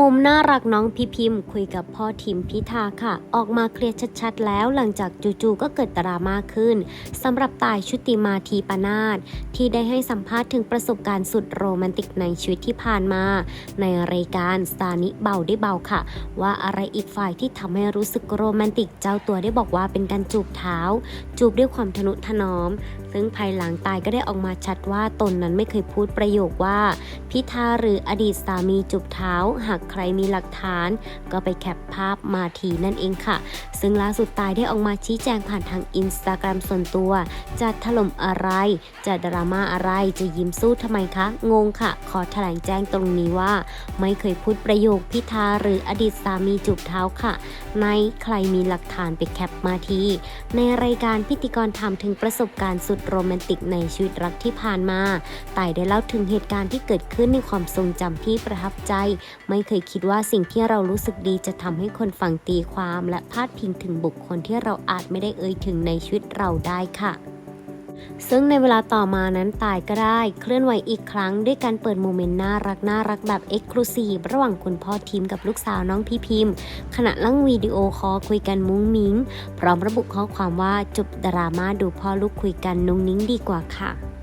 มุมน่ารักน้องพี่พิมพ์ คุยกับพ่อทิมพิธาค่ะ ออกมาเคลียร์ชัดๆ แล้วหลังจากจู่ๆก็เกิดดราม่าขึ้นสำหรับตายชุติมาทีปนาศที่ได้ให้สัมภาษณ์ถึงประสบการณ์สุดโรแมนติกในชีวิตที่ผ่านมา ในรายการสตานิเบาได้เบาค่ะ ว่าอะไรอีกฝ่ายที่ทำให้รู้สึกโรแมนติกเจ้าตัวได้บอกว่าเป็นการจูบเท้า จูบด้วยความทนุถนอม ซึ่งภายหลังตายก็ได้ออกมาชัดว่าตนนั้นไม่เคยพูดประโยคว่า พิธาหรืออดีตสามีจูบเท้า หากใครมีหลักฐาน ก็ไปแคปภาพมาทีนั่นเองค่ะ ซึ่งล่าสุดตายได้ออกมาชี้แจงผ่านทางอินสตาแกรมส่วนตัว จะถล่มอะไร จะดราม่าอะไรจะยิ้มสู้ทำไมคะ งงค่ะ ขอแถลงแจ้งตรงนี้ว่า ไม่เคยพูดประโยคพิธาหรืออดีตสามีจูบเท้าค่ะ ในใครมีหลักฐานไปแคปมาที ในรายการพิธีกรถามถึงประสบการณ์สุดโรแมนติกในชีวิตรักที่ผ่านมาต่ายได้เล่าถึงเหตุการณ์ที่เกิดขึ้นในความทรงจำที่ประทับใจ ไม่เคยคิดว่าสิ่งที่เรารู้สึกดีจะทำให้คนฟังตีความ และพาดพิงถึงบุคคลที่เราอาจไม่ได้เอ่ยถึงในชีวิตเราได้ค่ะ ซึ่งในเวลาต่อมานั้นตายก็ได้เคลื่อนไหวอีกครั้ง ด้วยการเปิดโมเมนต์น่ารักน่ารักแบบเอ็กซ์คลูซีฟระหว่างคุณพ่อทีมกับลูกสาวน้องพี่พิมพ์ ขณะลั่งวิดีโอคอลคุยกันมุ้งมิ้ง พร้อมระบุข้อความว่าจบดราม่าดูพ่อลูกคุยกันนุ่งนิ้งดีกว่าค่ะ